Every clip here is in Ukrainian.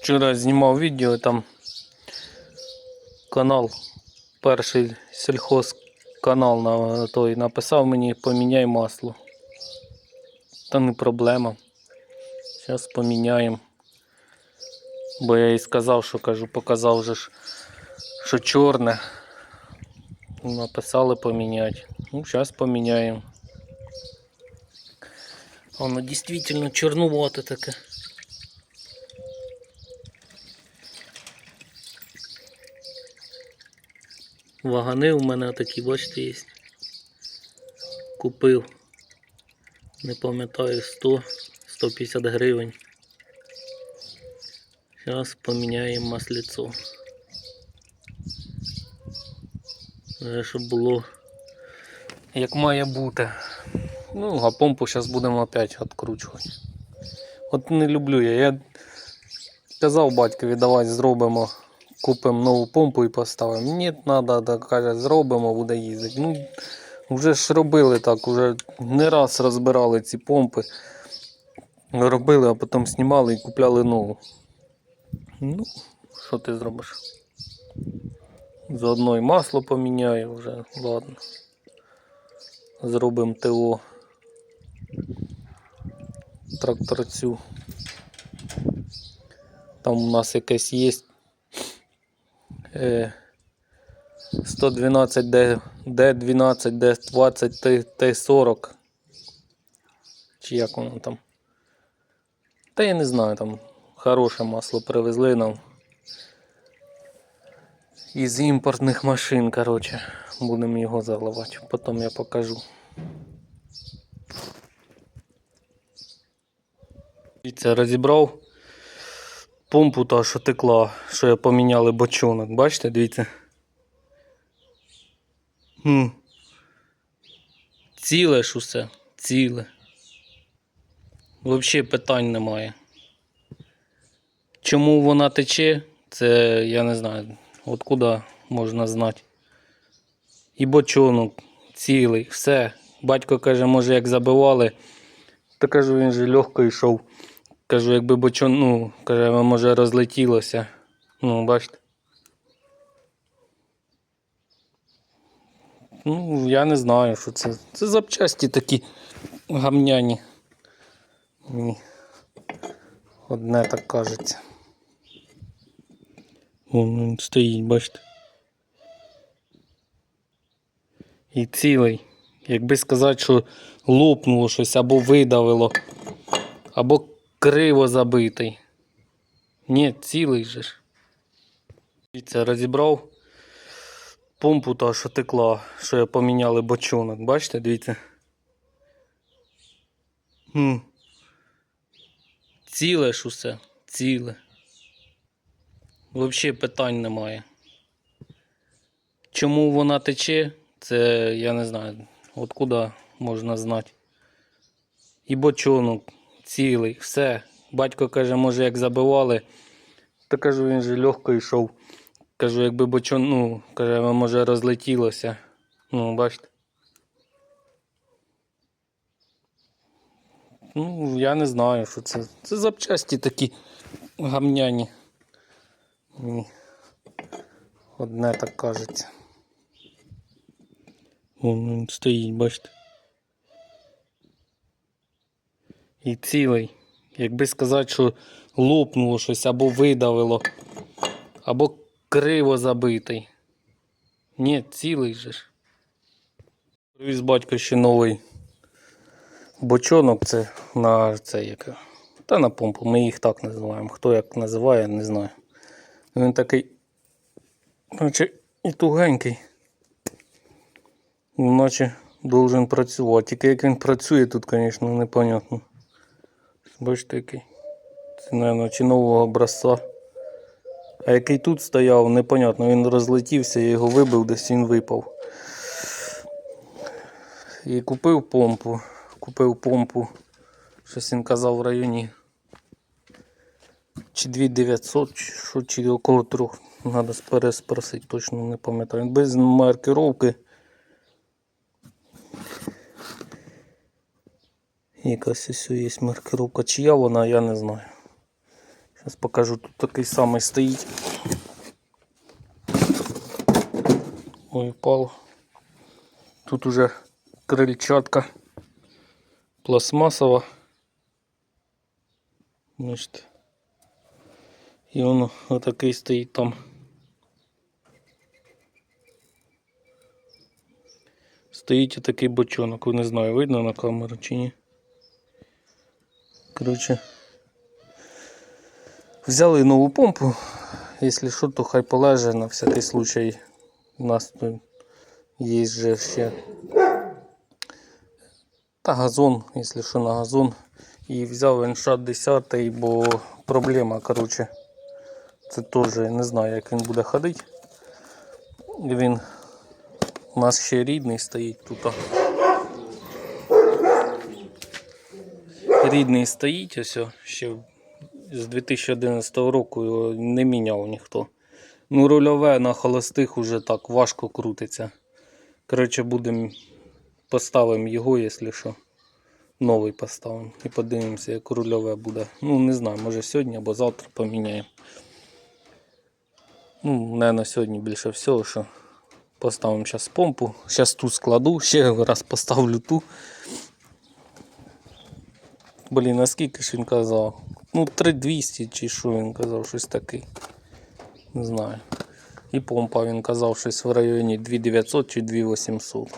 Вчора знімав відео там канал, перший сільхозканал на той написав мені поміняй масло. Та не проблема. Зараз поміняємо. Бо я їй сказав, що кажу, показав же що чорне. Написали поміняти. Ну, зараз поміняємо. Воно дійсно чорнувате таке. Вагани у мене такі, бачите, є. Купив. Не пам'ятаю 100 150 гривень. Зараз поміняємо масліцо. Е, Щоб було як має бути. Ну, а помпу зараз будемо опять відкручувати. От не люблю я. Я казав батькові, давай зробимо, купимо нову помпу і поставимо. Ні, треба, так каже, зробимо, буде їздити. Ну, вже ж робили так, вже не раз розбирали ці помпи. Робили, а потім знімали і купляли нову. Ну, що ти зробиш? Заодно і масло поміняю вже, ладно. Зробимо ТО тракторцю. Там у нас якесь є е, 112 Д, Д12, Д20, Т, Т40. Чи як воно там? Та я не знаю, там хороше масло привезли нам. Із імпортних машин, коротше. Будемо його заливати. Потім я покажу. Дивіться, розібрав помпу та, що текла, що я поміняли бочонок. Бачите, дивіться. Хм. Ціле ж усе, ціле. Взагалі питань немає. Чому вона тече, це я не знаю. Откуда можна знати. І бочонок цілий, все. Батько каже, може, як забивали, то кажу, він же легко йшов. Кажу, якби бочон, ну, каже, може розлетілося. Ну, бачите. Ну, я не знаю, що це. Це запчасті такі гамняні. Мені одне так кажеться. Вон він стоїть, бачите. І цілий. Якби сказати, що лопнуло щось або видавило, або криво забитий. Ні, цілий же ж. Дивіться, розібрав помпу та, що текла, що я поміняли бочонок. Бачите, дивіться. Хм. Ціле ж усе, ціле. Взагалі питань немає. Чому вона тече, це я не знаю. Откуда можна знати. І бочонок цілий, все. Батько каже, може, як забивали, то кажу, він же легко йшов. Кажу, якби бочон, ну, каже, може розлетілося. Ну, бачите. Ну, я не знаю, що це. Це запчасті такі гамняні. Мені одне так кажеться. Вон він стоїть, бачите. І цілий. Якби сказати, що лопнуло щось або видавило, або криво забитий. Ні, цілий же ж. Привіз батько ще новий бочонок, це на це яке. Та на помпу, ми їх так називаємо. Хто як називає, не знаю. Він такий, наче і тугенький. Наче должен працювати. Тільки як він працює, тут, звісно, непонятно. Бачите, який. Це, мабуть, чи нового образця. А який тут стояв, непонятно. Він розлетівся, я його вибив, десь він випав. І купив помпу. Купив помпу. Щось він казав в районі. Чи 2900, чи що, чи около трьох. Треба переспросити, точно не пам'ятаю. Без маркировки. Якась ось є маркировка. Чия вона, я не знаю. Зараз покажу, тут такий самий стоїть. Ой, впало. Тут уже крильчатка пластмасова. Бачите. І воно отакий стоїть там. Стоїть отакий бочонок, не знаю, видно на камеру чи ні. Коротше. Взяли нову помпу. Якщо що, то хай полеже на всякий случай. У нас тут є же ще та газон, якщо що на газон. І взяв іншат 10, бо проблема, коротше. Це теж не знаю, як він буде ходити. Він у нас ще рідний стоїть тут. Рідний стоїть ось ще з 2011 року його не міняв ніхто. Ну, рульове на холостих уже так важко крутиться. Коротше, будемо поставимо його, якщо що. Новий поставимо. І подивимося, як рульове буде. Ну, не знаю, може сьогодні або завтра поміняємо. Ну, на сьогодні більше всього, що поставимо зараз помпу. Зараз ту складу, ще раз поставлю ту. Блін, наскільки ж він казав? Ну, 3200 чи що він казав, щось таке. Не знаю. І помпа він казав щось в районі 2900 чи 2800.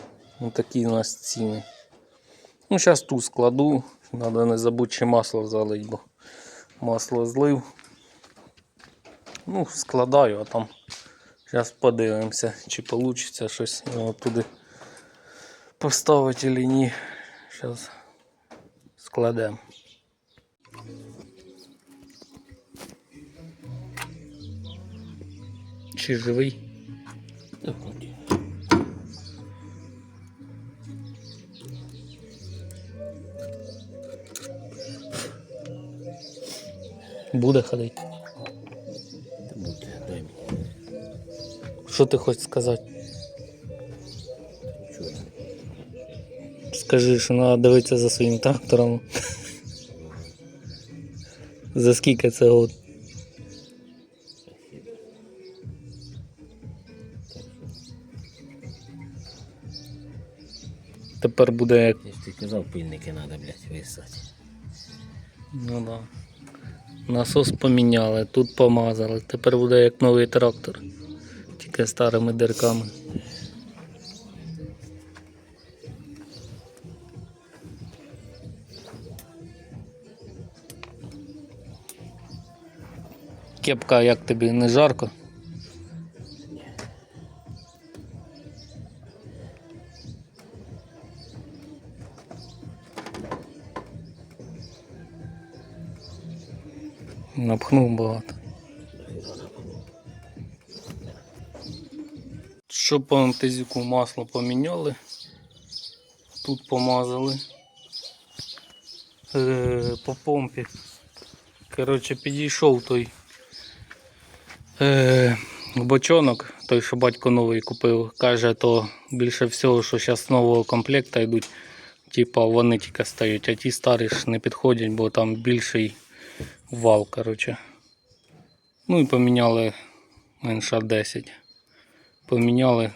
Ну такі у нас ціни. Ну, зараз ту складу. Треба не забути ще масло залить, бо масло злив. Ну, складаю, а там зараз подивимося, чи вийде щось туди поставити чи ні. Зараз складемо. Чи живий? Буде ходити. Та будь, дай мені. Що ти хочеш сказати? Скажи, що треба дивитися за своїм трактором. За скільки це год? Тепер буде як. Я ж ти казав, пильники треба, блядь, висати. Ну да. Насос поміняли, тут помазали. Тепер буде як новий трактор. Тільки старими дирками. Кепка, як тобі не жарко? Напхнув багато. Що по антизіку масло поміняли. Тут помазали. Е, по помпі. Коротше, підійшов той е, бочонок, той, що батько новий купив. Каже, то більше всього, що зараз нового комплекта йдуть. Типа вони тільки стають, а ті старі ж не підходять, бо там більший вал, коротше. Ну і поміняли менша 10. Поміняли,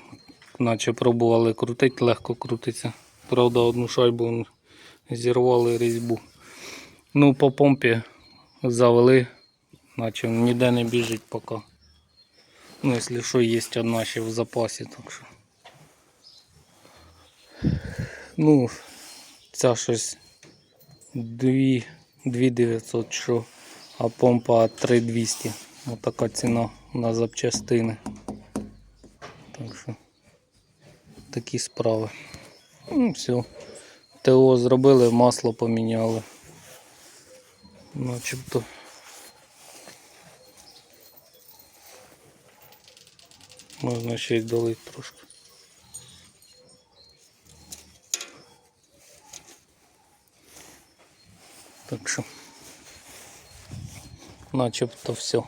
наче пробували крутити, легко крутиться. Правда, одну шайбу зірвали різьбу. Ну, по помпі завели, наче ніде не біжить поки. Ну, якщо що, є одна ще в запасі, так що. Ну, ця щось 2900 що, а помпа 3200. Отака ціна на запчастини. Так що такі справи. Ну, все. ТО зробили, масло поміняли. Начебто. Можна ще й долити трошки. Так що начебто все.